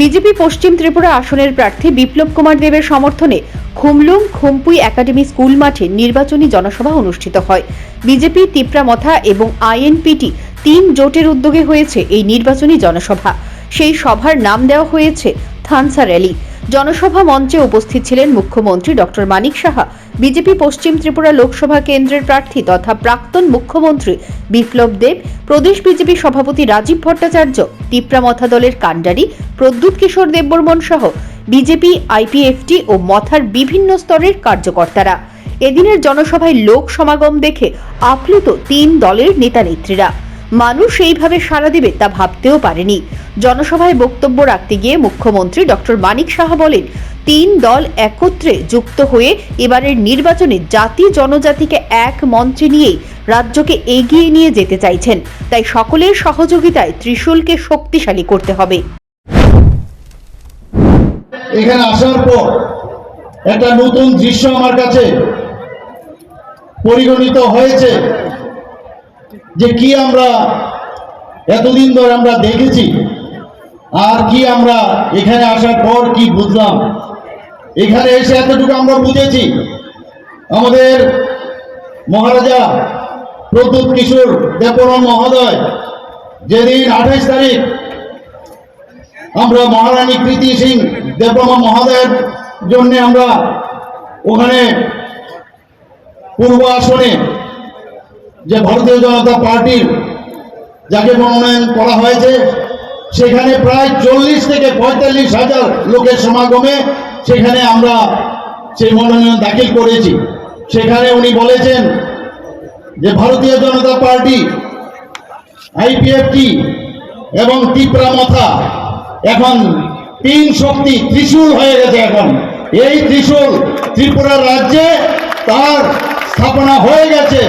BJP পশ্চিম ত্রিপুরা আসনের প্রার্থী বিপ্লব কুমার দেবের সমর্থনে খুমলুং খুমপুই একাডেমি স্কুল মাঠে নির্বাচনী জনসভা অনুষ্ঠিত হয়। বিজেপি তিপ্রামথা এবং আইএনপিটি তিন জোটের উদ্যোগে হয়েছে এই নির্বাচনী জনসভা। সেই সভার নাম দেওয়া হয়েছে থানসা র্যালি। জনসভা মঞ্চে উপস্থিত ছিলেন মুখ্যমন্ত্রী ডক্টর মানিক সাহা বিজেপি পশ্চিম ত্রিপুরা লোকসভা কেন্দ্রের প্রার্থী তথা প্রাক্তন মুখ্যমন্ত্রী বিপ্লব দেব, প্রদেশ বিজেপি সভাপতি রাজীব ভট্টাচার্য তিপ্রামথা দলের কাণ্ডারি প্রদ্যুৎ কিশোর দেববর্মন সহ বিজেপি, আইপিএফটি ও মথার বিভিন্ন স্তরের কার্যকর্তারা। এদিনের জনসভায় লোক সমাগম দেখে আপ্লুত তিন দলের নেতানেত্রীরা। মানুষ এইভাবে সাড়া দেবে তা ভাবতেও পারেনি। জনসভায় বক্তব্য রাখতে গিয়ে মুখ্যমন্ত্রী ডক্টর মানিক সাহা বলেন তিন দল একত্রে যুক্ত হয়ে এবারের নির্বাচনে জাতি জনজাতিকে এক মঞ্চে নিয়েই রাজ্যকে এগিয়ে নিয়ে যেতে চাইছেন। তাই সকলের সহযোগিতায় ত্রিশূলকে শক্তিশালী করতে হবে। এখানে আসার পর একটা নতুন দৃশ্য আমার কাছে পরিগণিত হয়েছে যে কি আমরা এতদিন ধরে আমরা দেখেছি আর কি আমরা এখানে আসার পর কি বুঝলাম। এখানে এসে এতটুকু আমরা বুঝেছি। আমাদের মহারাজা প্রদ্যুৎ কিশোর দেববর্মন মহোদয়, যেদিন আঠাইশ তারিখ আমরা মহারানী প্রীতি সিং দেববর্মা মহোদয়ের জন্য আমরা ওখানে পূর্ব আসনে যে ভারতীয় জনতা পার্টির যাকে মনোনয়ন করা হয়েছে, সেখানে প্রায় চল্লিশ থেকে পঁয়তাল্লিশ হাজার লোকের সমাগমে সেখানে আমরা সেই মনোনয়ন দাখিল করেছি। সেখানে উনি বলেছেন যে ভারতীয় জনতা পার্টি আইপিএফটি এবং তিপ্রা মাথা এখন তিন শক্তি ত্রিশূল হয়ে গেছে এখন। এই ত্রিশূল ত্রিপুরা রাজ্যে তার স্থাপনা হয়ে গেছে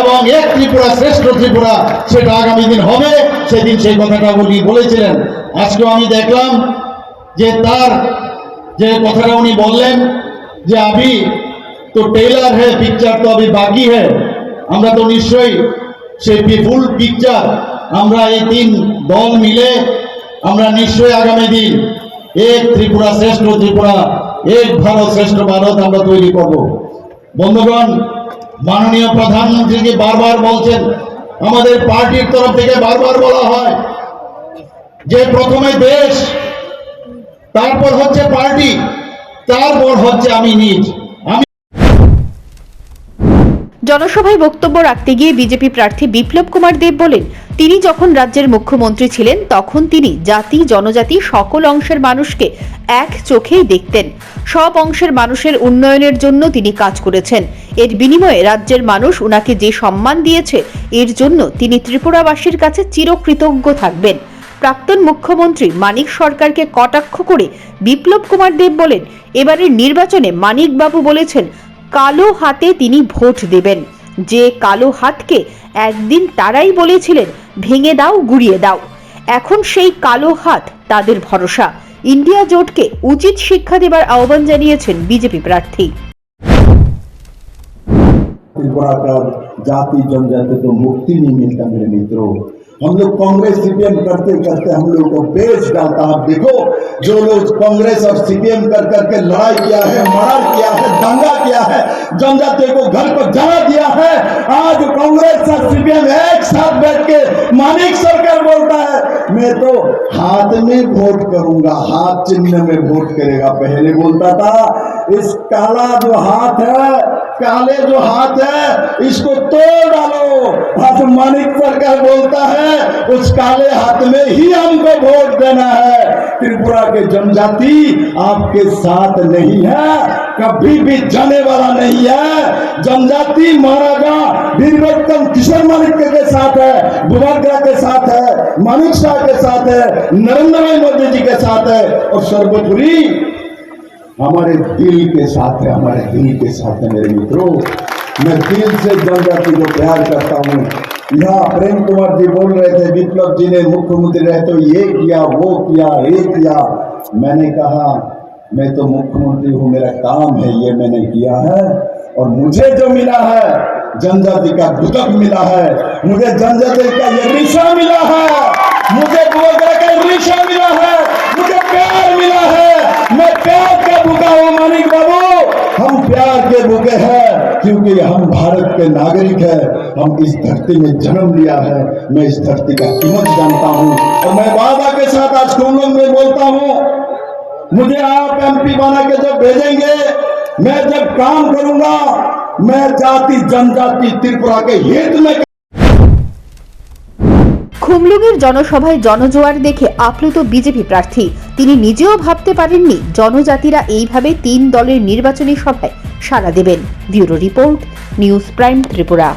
এবং এক ত্রিপুরা শ্রেষ্ঠ ত্রিপুরা সেটা আগামী দিন হবে। সেদিন সেই কথাটা উনি বলেছিলেন। আজকেও আমি দেখলাম যে তার যে কথাটা উনি বললেন যে আবি তো টেইলার হ্যাঁ পিকচার তো আমি বাকি হ্যাঁ আমরা তো নিশ্চয়ই সেই ফুল পিকচার আমরা এই তিন দল মিলে আমরা নিশ্চয়ই আগামী দিন এক ত্রিপুরা শ্রেষ্ঠ ত্রিপুরা, এক ভারত শ্রেষ্ঠ ভারত আমরা তৈরি করব। বন্ধুগণ, মাননীয় প্রধানমন্ত্রীকে বারবার বলছেন, আমাদের পার্টির তরফ থেকে বারবার বলা হয় যে প্রথমে দেশ তারপর হচ্ছে পার্টি, তারপর হচ্ছে আমি নিজ। জনসভায় বক্তব্য রাখতে গিয়ে বিজেপি প্রার্থী বিপ্লব কুমার দেব বলেন, তিনি যখন রাজ্যের মুখ্যমন্ত্রী ছিলেন, তখন তিনি জাতি, জনজাতি, সকল অংশের মানুষকে এক চোখেই দেখতেন। সব অংশের মানুষের উন্নয়নের জন্য তিনি কাজ করেছেন। এর বিনিময়ে রাজ্যের মানুষ উনাকে যে সম্মান দিয়েছে, এর জন্য তিনি ত্রিপুরাবাসীর কাছে চিরকৃতজ্ঞ থাকবেন। প্রাক্তন মুখ্যমন্ত্রী মানিক সরকারকে কটাক্ষ করে বিপ্লব কুমার দেব বলেন এবারের নির্বাচনে মানিকবাবু বলেছেন কালো হাতে তিনি ভোট দেবেন যে কালো হাতকে একদিন তারাই বলেছিলেন ভেঙে দাও গুড়িয়ে দাও এখন সেই কালো হাত তাদের ভরসা ইন্ডিয়া জোটকে উচিত শিক্ষা দেবার আহ্বান জানিয়েছেন বিজেপি প্রার্থী त्रिपुरा का जाति जनजाति को मुक्ति नहीं मिलता मेरे मित्रों हम लोग कांग्रेस सीपीएम करते करते हम लोग को बेच डालता आप देखो, जो लोग कांग्रेस और सीपीएम कर करके लड़ाई किया है मर्डर किया है, दंगा किया है, जनजाति को घर पर जला दिया है, आज कांग्रेस और सीपीएम एक साथ बैठ के मानिक सरकार बोलता मैं तो हाथ में वोट करूँगा, हाथ चिन्ह में वोट करेगा। पहले बोलता था, इस काला जो हाथ है, काले जो हाथ है, इसको तोड़ डालो। आज मानिक सरकार बोलता है उस काले हाथ में ही हमको वोट देना है। त्रिपुरा के जनजाति आपके साथ नहीं है, कभी भी जाने वाला नहीं है। जनजाति महाराजा वीरभद्रम किशोर मानिक के साथ है बुभाग्रा के साथ है मानिक शाह के साथ है, नरेंद्र भाई मोदी जी के साथ है। और सर्वोपरि हमारे दिल के साथ है, हमारे दिल के साथ है मेरे मित्रों। मैं दिल से जनजाति को प्यार करता हूँ। यहाँ प्रेम कुमार जी बोल रहे थे, विप्लव जी ने मुख्यमंत्री रहे तो ये किया, वो किया, ये किया। मैंने कहा, मैं तो मुख्यमंत्री हूँ, मेरा काम है, ये मैंने किया है, और मुझे जो मिला है, जनजाति का दुदक मिला है, मुझे जनजाति का ये रिशा मिला है, मुझे बोल रिकॉग्निशन मिला है। मुझे प्यार मिला है। मैं प्यार का भूखा हूँ मानिक बाबू। हम प्यार के भूखे हैं, क्योंकि हम भारत के नागरिक हैं। हम इस धरती में जन्म लिया है। मैं इस धरती का कीमत जानता हूँ। और मैं वादा के साथ आज कुमलम में बोलता हूँ, मुझे आप एमपी बना के जब भेजेंगे, मैं जब काम करूँगा, मैं जाति, जनजाति, त्रिपुरा के हित में খুমলুঙের জনসভায় জনজোয়ার দেখে আপ্লুত বিজেপি প্রার্থী। তিনি নিজেও ভাবতে পারেননি জনজাতিরা এইভাবে তিন দলের নির্বাচনী সভায় সাড়া দেবেন। Bureau report, news prime Tripura.